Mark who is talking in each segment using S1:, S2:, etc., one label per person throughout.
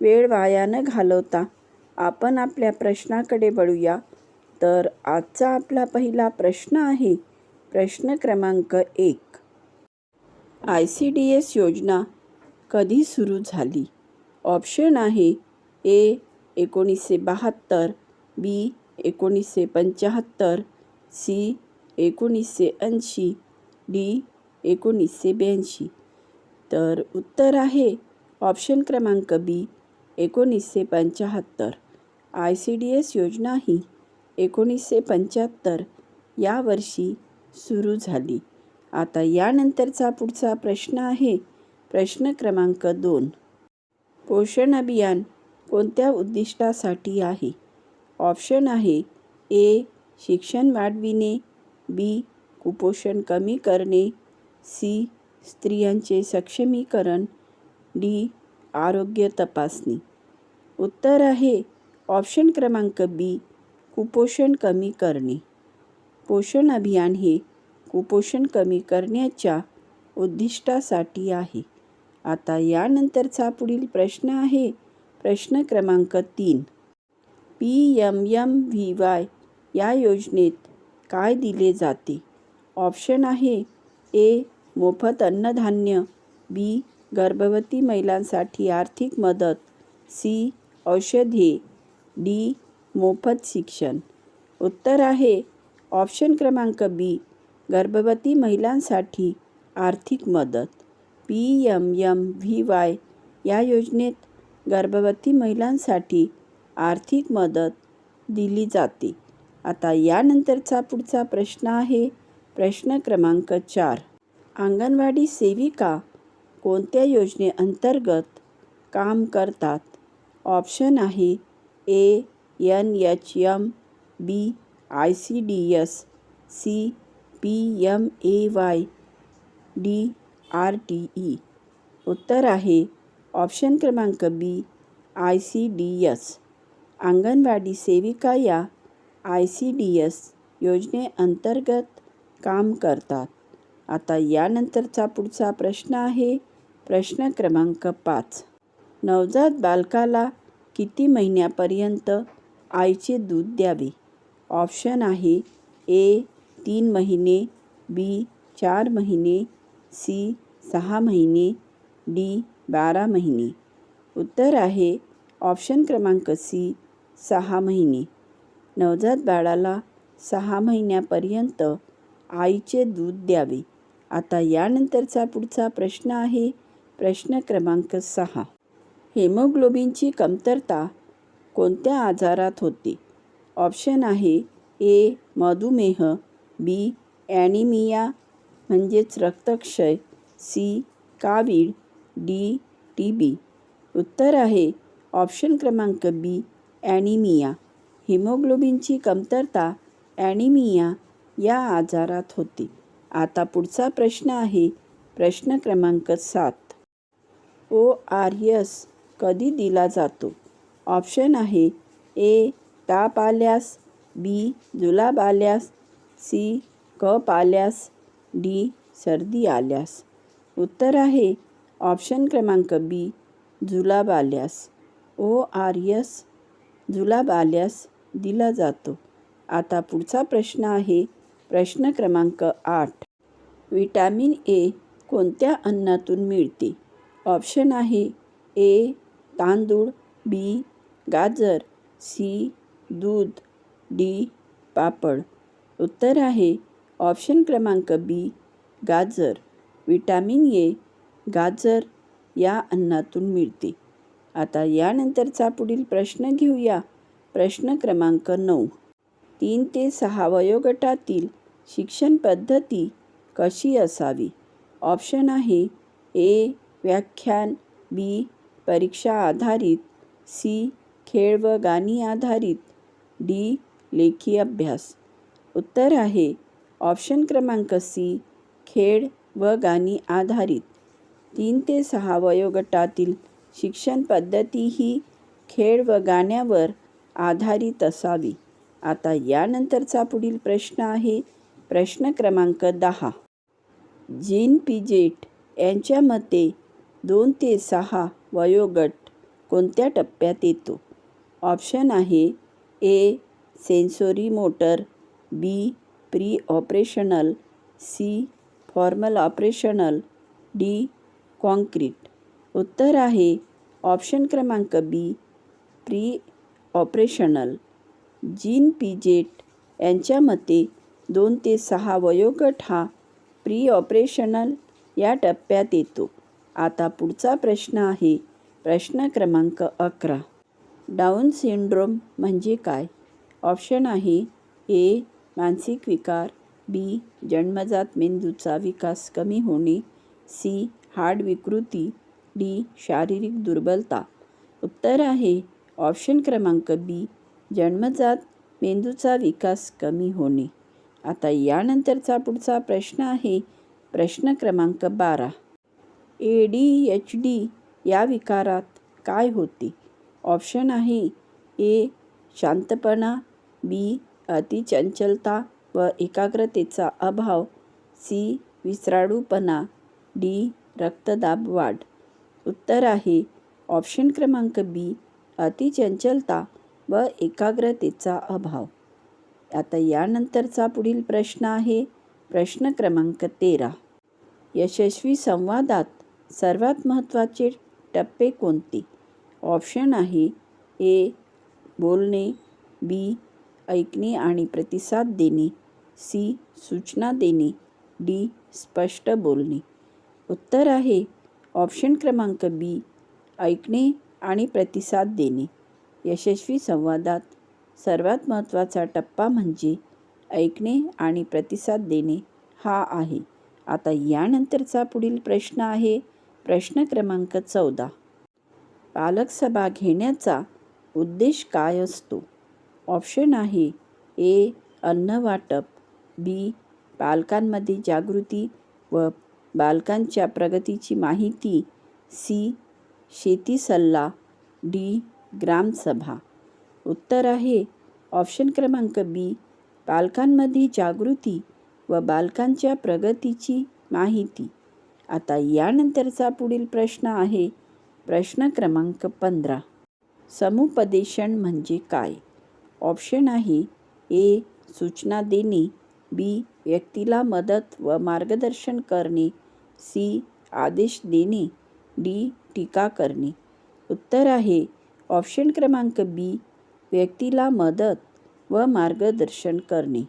S1: वेळ वाया न घालवता. आपण आपल्या प्रश्नाकडे वळूया. तर आजचा आपला पहिला प्रश्न आहे. प्रश्न क्रमांक एक. आय सी डी एस योजना कधी सुरू झाली? ऑप्शन आहे ए एकोणीसशे बहात्तर बी एकोणीसशे पंच्याहत्तर सी एकोणीसशे ऐंशी डी एकोणीसशे ब्याऐंशी. तर उत्तर आहे ऑप्शन क्रमांक बी. एकोणीसशे पंच्याहत्तर. आय सी डी एस योजना ही एकोणीसशे पंच्याहत्तर या वर्षी सुरू झाली. आता यानंतरचा पुढचा प्रश्न आहे. प्रश्न क्रमांक दोन. पोषण अभियान कोणत्या उद्दिष्टासाठी आहे? ऑप्शन आहे ए. शिक्षण वाढविणे बी. कुपोषण कमी करणे सी. स्त्रियांचे सक्षमीकरण डी. आरोग्य तपासणी. उत्तर आहे ऑप्शन क्रमांक बी कुपोषण कमी करणे. पोषण अभियान हे कुपोषण कमी करण्याच्या उद्दिष्टासाठी आहे. आता यानंतरचा पुढील प्रश्न आहे. प्रश्न क्रमांक तीन. P M M V Y या योजनेत काय दिले जाते? ऑप्शन आहे ए मोफत अन्नधान्य बी गर्भवती महिलांसाठी आर्थिक मदत. सी. औषधे डी. मोफत शिक्षण. उत्तर आहे. ऑप्शन क्रमांक बी. गर्भवती महिलांसाठी आर्थिक मदत. P M M V Y या योजनेत गर्भवती महिलांसाठी आर्थिक मदत दिली जाते. आता यानंतरचा पुढचा प्रश्न आहे. प्रश्न क्रमांक चार. अंगणवाडी सेविका कोणत्या योजनेअंतर्गत काम करतात? ऑप्शन आहे A, N, H, M, B, I, C, D, S, C, P, M, A, Y, D, R, T, E. उत्तर आहे ऑप्शन क्रमांक B, I, C, D, S. Anganwadi सेविका या आय, सी, डी, एस योजनेअंतर्गत काम करतात. आता यानंतरचा पुढचा प्रश्न आहे. प्रश्न क्रमांक पाच. नवजात बालकाला किती महिन्यापर्यंत आईचे दूध द्यावे? ऑप्शन आहे ए तीन महिने बी चार महिने सी सहा महिने डी बारा महिने. उत्तर आहे ऑप्शन क्रमांक सी सहा महिने. नवजात बाळाला सहा महिन्यापर्यंत आईचे दूध द्यावे. आता यानंतरचा पुढचा प्रश्न आहे प्रश्न क्रमांक सहा. हेमोग्लोबिनची कमतरता कोणत्या आजारात होते? ऑप्शन आहे ए मधुमेह बी ॲनिमिया म्हणजेच रक्तक्षय सी कावीळ डी टी बी. उत्तर आहे ऑप्शन क्रमांक बी ॲनिमिया. हिमोग्लोबिनची कमतरता ॲनिमिया या आजारात होती. आता पुढचा प्रश्न आहे. प्रश्न क्रमांक सात. ओ आर यस कधी दिला जातो? ऑप्शन आहे ए ताप आल्यास बी जुलाब आल्यास सी कप आल्यास डी सर्दी आल्यास. उत्तर आहे ऑप्शन क्रमांक बी जुलाब आल्यास. ओ आर यस जुलाब आल्यास दिला जातो. आता पुढचा प्रश्न आहे प्रश्न क्रमांक आठ. विटॅमिन ए कोणत्या अन्नातून मिळते? ऑप्शन आहे ए तांदूळ बी गाजर सी दूध डी पापड. उत्तर आहे ऑप्शन क्रमांक बी गाजर. विटॅमिन ए गाजर या अन्नातून मिळते. आता यानंतरचा पुढील प्रश्न घेऊया. प्रश्न क्रमांक नऊ. तीन ते सहा वयोगटातील शिक्षण पद्धती कशी असावी? ऑप्शन आहे ए व्याख्यान बी परीक्षा आधारित सी खेळ व गाणी आधारित डी लेखी अभ्यास. उत्तर आहे ऑप्शन क्रमांक सी खेळ व गाणी आधारित. तीन ते सहा वयोगटातील शिक्षण पद्धती ही खेळ व गाण्यावर आधारित असावी. आता यानंतरचा पुढील प्रश्न आहे प्रश्न क्रमांक दहा. जीन पिजेट यांच्या मते दोन ते सहा वयोगट कोणत्या टप्प्यात येतो? ऑप्शन आहे A sensory motor B pre operational C formal operational D concrete. उत्तर आहे ऑप्शन क्रमांक B pre operational Jean Piaget यांच्या मते दोन ते सहा वयोगट हा प्री ऑपरेशनल या टप्प्यात येतो. आता पुढचा प्रश्न आहे प्रश्न क्रमांक अकरा. डाऊन सिंड्रोम म्हणजे काय? ऑप्शन आहे ए मानसिक विकार बी जन्मजात मेंदूचा विकास कमी होणे सी हाड विकृती डी शारीरिक दुर्बलता. उत्तर आहे ऑप्शन क्रमांक बी जन्मजात मेंदूचा विकास कमी होणे. आता यानंतरचा पुढचा प्रश्न आहे प्रश्न क्रमांक बारा. ए डी एच डी या विकारात काय होते? ऑप्शन आहे ए शांतपणा बी अतिचंचलता व एकाग्रतेचा अभाव सी विसराळूपणा डी रक्तदाब वाढ उत्तर आहे ऑप्शन क्रमांक बी अतिचंचलता व एकाग्रतेचा अभाव. आता यानंतरचा पुढील प्रश्न आहे. प्रश्न क्रमांक तेरा. यशस्वी संवादात सर्वात महत्त्वाचे टप्पे कोणते? ऑप्शन आहे ए बोलणे बी ऐकणे आणि प्रतिसाद देणे. सी सूचना देणे. डी स्पष्ट बोलणे. उत्तर आहे ऑप्शन क्रमांक बी ऐकणे आणि प्रतिसाद देणे. यशस्वी संवादात सर्वात महत्त्वाचा टप्पा म्हणजे ऐकणे आणि प्रतिसाद देणे हा आहे. आता यानंतरचा पुढील प्रश्न आहे. प्रश्न क्रमांक चौदा. पालक सभा घेण्याचा उद्देश काय असतो? ऑप्शन आहे ए. अन्न वाटप बी. पालकांमध्ये जागृती व बालकांच्या प्रगतीची माहिती सी. शेती सल्ला डी. ग्रामसभा. उत्तर आहे. ऑप्शन क्रमांक बी पालकांमध्ये जागृती व बालकांच्या प्रगतीची माहिती. आता यानंतरचा पुढील प्रश्न आहे. प्रश्न क्रमांक पंधरा. समुपदेशन म्हणजे काय? ऑप्शन आहे. ए. सूचना देणे. बी. व्यक्तीला मदत व मार्गदर्शन करणे. सी. आदेश देणे. डी. टीका करणे. उत्तर आहे. ऑप्शन क्रमांक बी व्यक्तीला मदत व मार्गदर्शन करणे.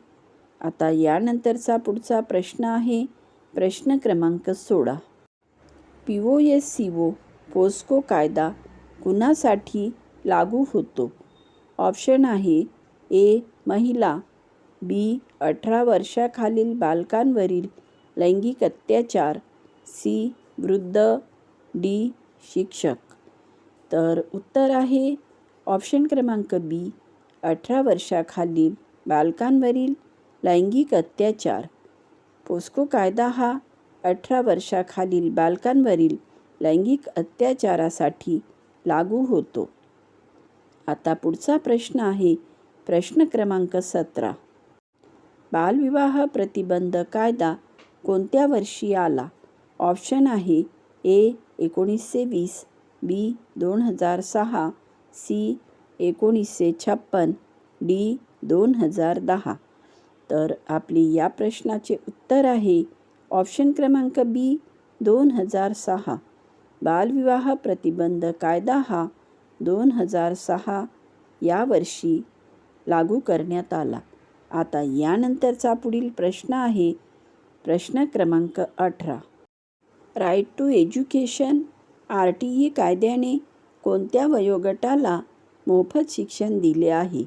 S1: आता यानंतरचा पुढचा प्रश्न आहे. प्रश्न क्रमांक सोळा. P O S C O POCSO कायदा कुणासाठी लागू होतो? ऑप्शन आहे ए महिला. बी अठरा वर्षाखालील बालकांवरील लैंगिक अत्याचार. सी वृद्ध. डी शिक्षक. तर उत्तर आहे ऑप्शन क्रमांक बी अठरा वर्षाखालील बालकांवरील लैंगिक अत्याचार. पोस्को कायदा हा अठरा वर्षाखालील बालकांवरील लैंगिक अत्याचारासाठी लागू होतो. आता पुढचा प्रश्न आहे प्रश्न क्रमांक सतरा. बालविवाह प्रतिबंध कायदा कोणत्या वर्षी आला? ऑप्शन आहे ए एकोणीसशे वीस बी दोन हजार सहा सी एकोणीसशे छप्पन डी दोन हजार दहा. तर आपली या प्रश्नाचे उत्तर आहे ऑप्शन क्रमांक बी दोन हजार सहा. बालविवाह प्रतिबंध कायदा हा दोन हजार सहा या वर्षी लागू करण्यात आला. आता यानंतरचा पुढील प्रश्न आहे प्रश्न क्रमांक अठरा. Right to education R T E कायद्याने कोणत्या वयोगटाला मोफत शिक्षण दिले आहे?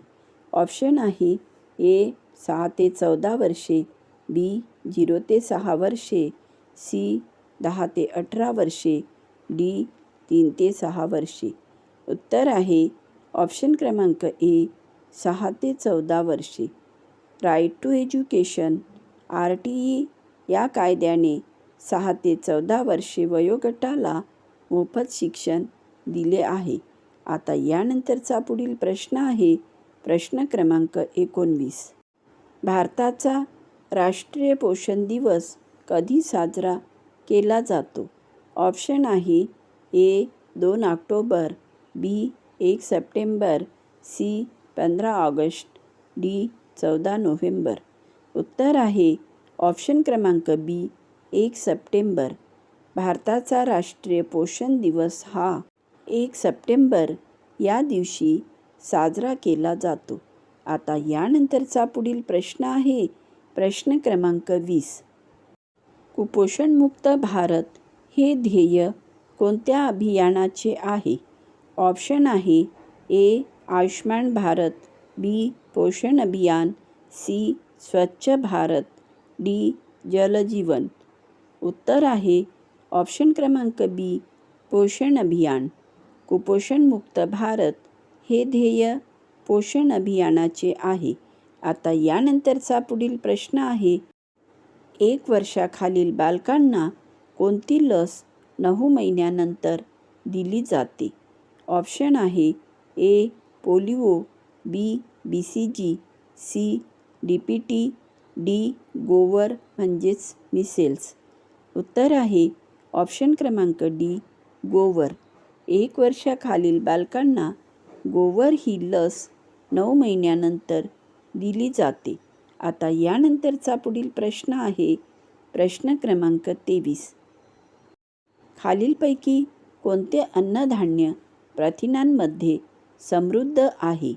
S1: ऑप्शन आहे ए सहा ते चौदा वर्षे बी झिरो ते सहा वर्षे सी दहा ते अठरा वर्षे डी तीन ते सहा वर्षे. उत्तर आहे ऑप्शन क्रमांक ए सहा ते चौदा वर्षे. Right to education R T E या कायद्याने सहा ते चौदा वर्षे वयोगटाला मोफत शिक्षण दिले आहे. आता यानंतरचा पुढील प्रश्न आहे प्रश्न क्रमांक एकोणवीस. भारताचा राष्ट्रीय पोषण दिवस कधी साजरा केला जातो? ऑप्शन आहे ए दोन ऑक्टोबर बी एक सप्टेंबर सी पंधरा ऑगस्ट डी चौदा नोव्हेंबर. उत्तर आहे ऑप्शन क्रमांक बी एक सप्टेंबर. भारताचा राष्ट्रीय पोषण दिवस हा एक सप्टेंबर या दिवशी साजरा केला जातो. आता यानंतरचा पुढील प्रश्न आहे प्रश्न क्रमांक वीस. कुपोषणमुक्त भारत हे ध्येय कोणत्या अभियानाचे आहे? ऑप्शन आहे ए आयुष्मान भारत बी पोषण अभियान सी स्वच्छ भारत डी जलजीवन उत्तर आहे ऑप्शन क्रमांक बी पोषण अभियान. कुपोषणमुक्त भारत हे ध्येय पोषण अभियानाचे आहे. आता यानंतरचा पुढील प्रश्न आहे एक वर्षाखालील बालकांना कोणती लस नऊ महिन्यानंतर दिली जाते? ऑप्शन आहे A polio B B C G C D P T D गोवर म्हणजेच मिसेल्स. उत्तर आहे ऑप्शन क्रमांक डी गोवर. एक वर्षाखालील बालकांना गोवर ही लस नऊ महिन्यानंतर दिली जाते. आता यानंतरचा पुढील प्रश्न आहे प्रश्न क्रमांक तेवीस. खालीलपैकी कोणते अन्नधान्य प्रथिनांमध्ये समृद्ध आहे?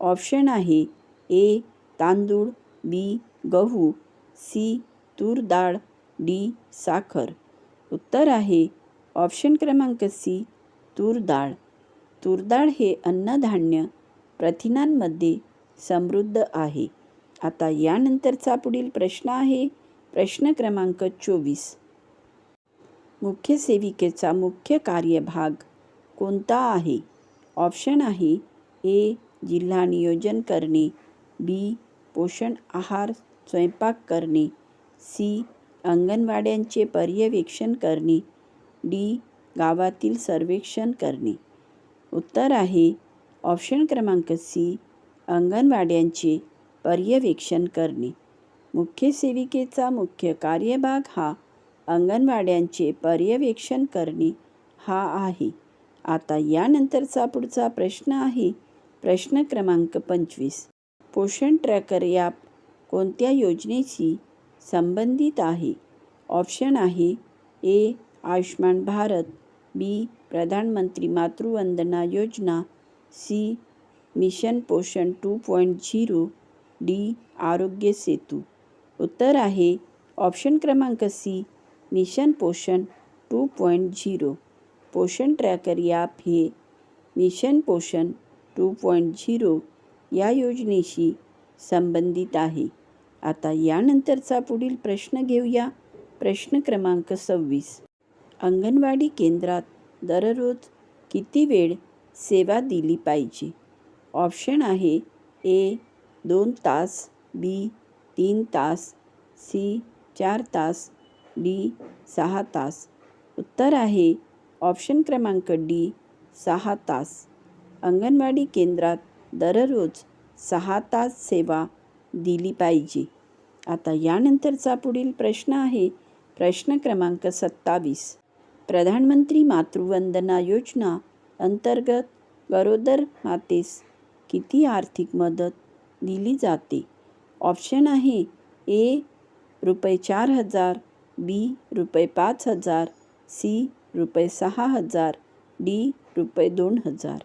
S1: ऑप्शन आहे ए तांदूळ बी गहू सी तूर डाळ डी साखर. उत्तर आहे ऑप्शन क्रमांक सी तूर डाळ तूर डाळ हे अन्नधान्य प्रथिनांमध्ये समृद्ध आहे. आता यानंतरचा पुढील प्रश्न आहे. प्रश्न क्रमांक चोवीस. मुख्य सेविकेचा मुख्य कार्यभाग कोणता आहे? ऑप्शन आहे ए. जिल्हा नियोजन करणे बी. पोषण आहार स्वयंपाक करणे सी. अंगणवाड्यांचे पर्यवेक्षण करणे डी. गावातील सर्वेक्षण करणे. उत्तर आहे ऑप्शन क्रमांक सी अंगणवाड्यांचे पर्यवेक्षण करणे. मुख्य सेविकेचा मुख्य कार्यभाग हा अंगणवाड्यांचे पर्यवेक्षण करणे हा आहे. आता यानंतरचा पुढचा प्रश्न आहे प्रश्न क्रमांक पंचवीस. पोषण ट्रॅकर ॲप कोणत्या योजनेशी संबंधित आहे? ऑप्शन आहे ए Ayushman Bharat B Pradhan Mantri Matru Vandana Yojana C mission Poshan two point zero D Aarogya Setu. उत्तर आहे ऑप्शन क्रमांक C mission Poshan two point zero. Poshan tracker app हे mission Poshan two point zero या योजनेशी संबंधित आहे. आता यानंतरचा पुढील प्रश्न घेऊया. प्रश्न क्रमांक सव्वीस. अंगणवाडी केंद्रात दररोज किती वेळ सेवा दिली पाहिजे? ऑप्शन आहे ए दोन तास बी तीन तास सी चार तास डी सहा तास. उत्तर आहे ऑप्शन क्रमांक डी सहा तास. अंगणवाडी केंद्रात दररोज सहा तास सेवा दिली पाहिजे. आता यानंतरचा पुढील प्रश्न आहे प्रश्न क्रमांक सत्तावीस. प्रधानमंत्री मातृवंदना योजना अंतर्गत गरोदर मातेस किती आर्थिक मदत दिली जाते? ऑप्शन आहे ए रुपये चार हजार बी रुपये पाच हजार सी रुपये सहा हजार डी रुपये दोन हजार.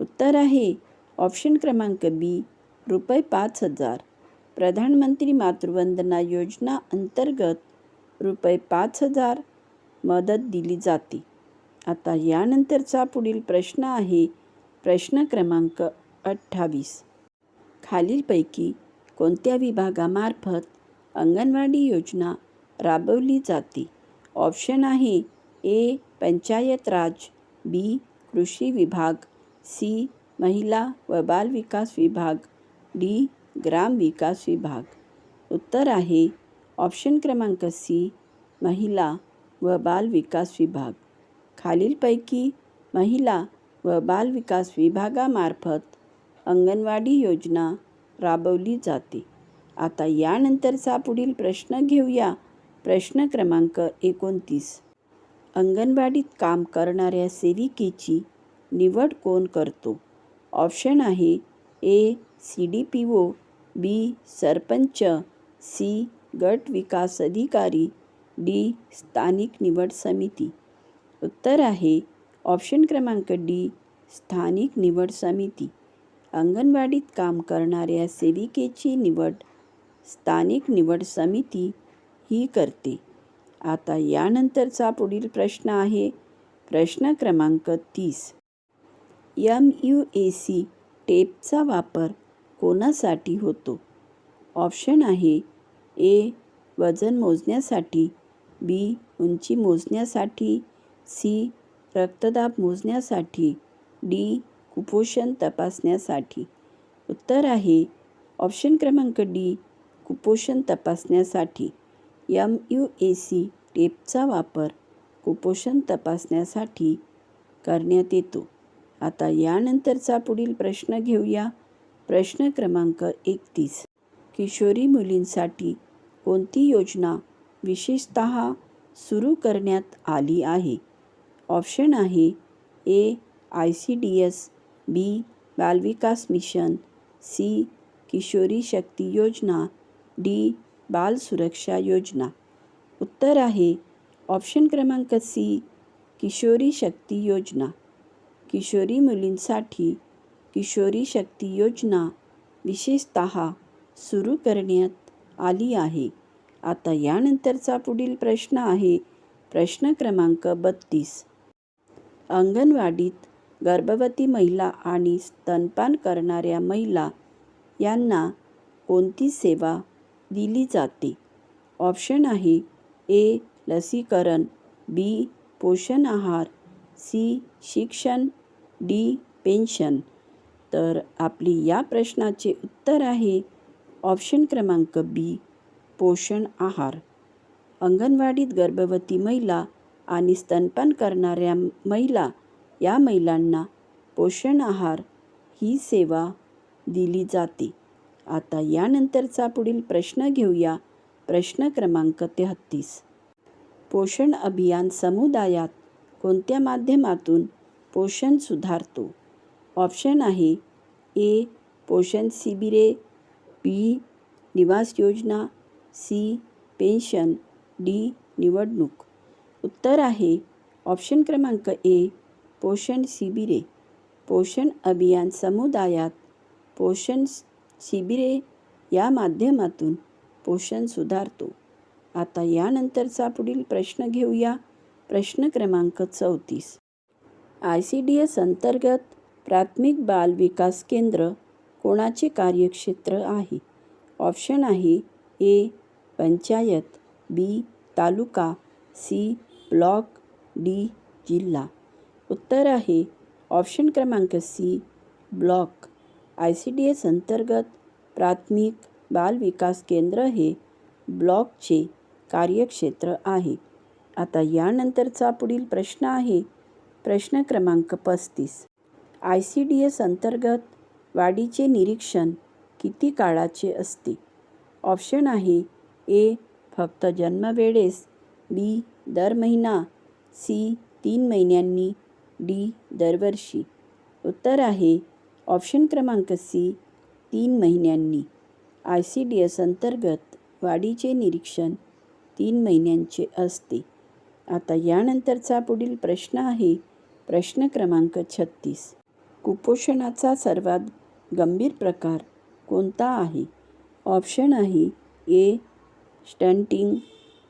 S1: उत्तर आहे ऑप्शन क्रमांक बी रुपये पाच हजार. प्रधानमंत्री मातृवंदना योजना अंतर्गत रुपये पाच हजार मदत दिली जाते. आता यानंतरचा पुढील प्रश्न आहे प्रश्न क्रमांक अठ्ठावीस. खालीलपैकी कोणत्या विभागामार्फत अंगणवाडी योजना राबवली जाते? ऑप्शन आहे ए पंचायत राज बी कृषी विभाग सी महिला व बाल विकास विभाग डी ग्राम विकास विभाग. उत्तर आहे ऑप्शन क्रमांक सी महिला व बाल विकास विभाग. खालीलपैकी महिला व बाल विकास विभागामार्फत अंगणवाडी योजना राबवली जाते. आता यानंतरचा पुढील प्रश्न घेऊया. प्रश्न क्रमांक एकोणतीस. अंगणवाडीत काम करणाऱ्या सेविकेची निवड कोण करतो? ऑप्शन आहे A C D P O B sarpanch C गट विकास अधिकारी डी स्थानिक निवड समिती. उत्तर आहे ऑप्शन क्रमांक डी स्थानिक निवड समिती. अंगणवाडीत काम करणाऱ्या सेविकेची निवड स्थानिक निवड समिती ही करते. आता यानंतरचा पुढील प्रश्न आहे. प्रश्न क्रमांक तीस. यम यू ए सी टेपचा वापर कोणासाठी होतो? ऑप्शन आहे ए वजन मोजण्यासाठी बी. उंची मोजण्यासाठी सी. रक्तदाब मोजण्यासाठी डी. कुपोषण तपासण्यासाठी. उत्तर आहे ऑप्शन क्रमांक डी कुपोषण तपासण्यासाठी. यम यू ए सी टेपचा वापर कुपोषण तपासण्यासाठी करण्यात येतो. आता यानंतरचा पुढील प्रश्न घेऊया. प्रश्न क्रमांक एकतीस. किशोरी मुलींसाठी कोणती योजना विशेषत सुरू करण्यात आली आहे. ऑप्शन आहे A I C D S B बालविकास मिशन सी किशोरी शक्ती योजना डी बाल सुरक्षा योजना. उत्तर आहे ऑप्शन क्रमांक सी किशोरी शक्ती योजना. किशोरी मुलींसाठी किशोरी शक्ती योजना विशेषत सुरू करण्यात आली आहे. आता यानंतरचा पुढील प्रश्न आहे. प्रश्न क्रमांक बत्तीस. अंगणवाडीत गर्भवती महिला आणि स्तनपान करणाऱ्या महिला यांना कोणती सेवा दिली जाते? ऑप्शन आहे ए लसीकरण बी पोषण आहार सी शिक्षण डी पेन्शन. तर आपली या प्रश्नाचे उत्तर आहे ऑप्शन क्रमांक बी. पोषण आहार. अंगणवाडीत गर्भवती महिला आणि स्तनपान करणाऱ्या महिला या महिलांना पोषण आहार ही सेवा दिली जाते. आता यानंतरचा पुढील प्रश्न घेऊया. प्रश्न क्रमांक तेहत्तीस पोषण अभियान समुदायात कोणत्या माध्यमातून पोषण सुधारतो? ऑप्शन आहे ए पोषण शिबिरे बी निवास योजना सी. पेन्शन. डी. निवडणूक. उत्तर आहे ऑप्शन क्रमांक ए पोषण शिबिरे. पोषण अभियान समुदायात पोषण शिबिरे या माध्यमातून पोषण सुधारतो. आता यानंतरचा पुढील प्रश्न घेऊया. प्रश्न क्रमांक चौतीस. आय सी डी एस अंतर्गत प्राथमिक बाल विकास केंद्र कोणाचे कार्यक्षेत्र आहे? ऑप्शन आहे A panchayat B taluka C block D जिल्हा. उत्तर आहे ऑप्शन क्रमांक C block. I C D S अंतर्गत प्राथमिक बाल विकास केंद्र हे ब्लॉकचे कार्यक्षेत्र आहे. आता यानंतरचा पुढील प्रश्न आहे प्रश्न क्रमांक पस्तीस. आय सी डी एस अंतर्गत वाढीचे निरीक्षण किती काळाचे असते? ऑप्शन आहे ए फक्त जन्मवेळेस. बी दर महिना. सी तीन महिन्यांनी. डी दरवर्षी. उत्तर आहे ऑप्शन क्रमांक सी तीन महिन्यांनी. आय सी डी एस अंतर्गत वाढीचे निरीक्षण तीन महिन्यांचे असते. आता यानंतरचा पुढील प्रश्न आहे प्रश्न क्रमांक छत्तीस. कुपोषणाचा सर्वात गंभीर प्रकार कोणता आहे? ऑप्शन आहे A stunting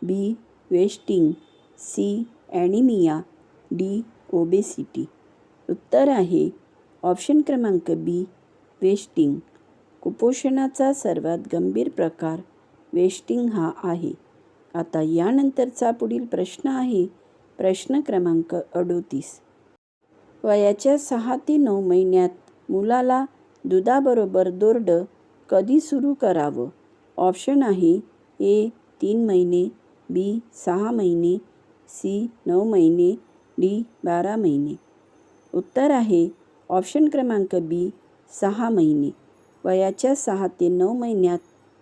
S1: B wasting C anaemia D obesity. उत्तर आहे ऑप्शन क्रमांक बी वेस्टिंग. कुपोषणाचा सर्वात गंभीर प्रकार वेस्टिंग हा आहे. आता यानंतरचा पुढील प्रश्न आहे प्रश्न क्रमांक अडोतीस. वयाच्या सहा ते नऊ महिन्यात मुलाला दुधाबरोबर दोरडं कधी सुरू करावं? ऑप्शन आहे ए तीन महिने बी सहा महिने सी नऊ महिने डी बारा महिने. उत्तर आहे ऑप्शन क्रमांक बी सहा महिने. वयाच्या सहा ते नऊ महिन्यात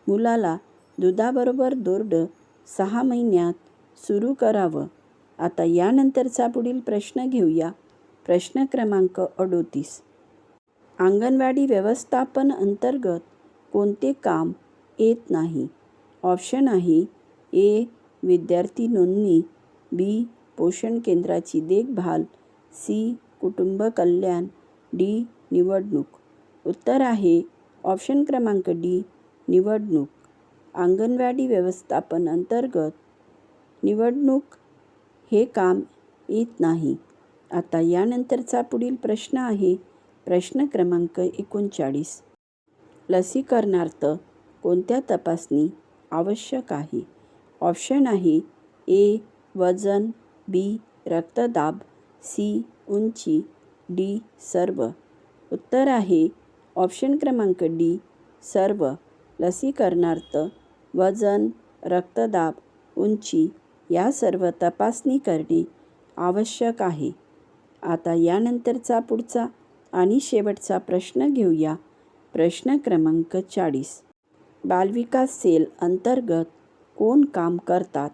S1: मुलाला दुधाबरोबर दोरडं सहा महिन्यात सुरू करावं. आता यानंतरचा पुढील प्रश्न घेऊया. प्रश्न क्रमांक अडोतीस. अंगणवाडी व्यवस्थापन अंतर्गत कोणते काम येत नाही? ऑप्शन आहे ए विद्यार्थी नोंदणी बी पोषण केंद्राची देखभाल सी कुटुंब कल्याण डी निवडणूक. उत्तर आहे ऑप्शन क्रमांक डी निवडणूक. अंगणवाडी व्यवस्थापन अंतर्गत निवडणूक हे काम येत नाही. आता यानंतरचा पुढील प्रश्न आहे प्रश्न क्रमांक एकोणचाळीस. लसीकरणार्थ कोणत्या तपासणी आवश्यक आहे. ऑप्शन आहे ए वजन बी रक्तदाब सी उंची डी सर्व. उत्तर आहे ऑप्शन क्रमांक डी सर्व. लसीकरणार्थ वजन रक्तदाब उंची या सर्व तपासणी करणे आवश्यक आहे. आता यानंतरचा पुढचा आणि शेवटचा प्रश्न घेऊया. प्रश्न क्रमांक चाळीस. बालविकास सेल अंतर्गत कोण काम करतात?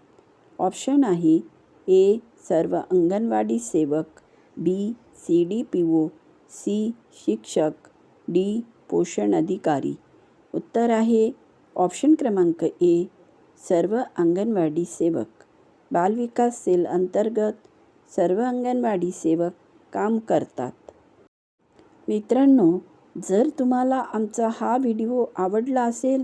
S1: ऑप्शन आहे ए सर्व अंगणवाडी सेवक B C D P O C शिक्षक डी पोषण अधिकारी. उत्तर आहे ऑप्शन क्रमांक ए सर्व अंगणवाडी सेवक. बालविकास सेल अंतर्गत सर्व अंगणवाडी सेवक काम करतात. मित्रांनो जर तुम्हाला आमचा हा व्हिडिओ आवडला असेल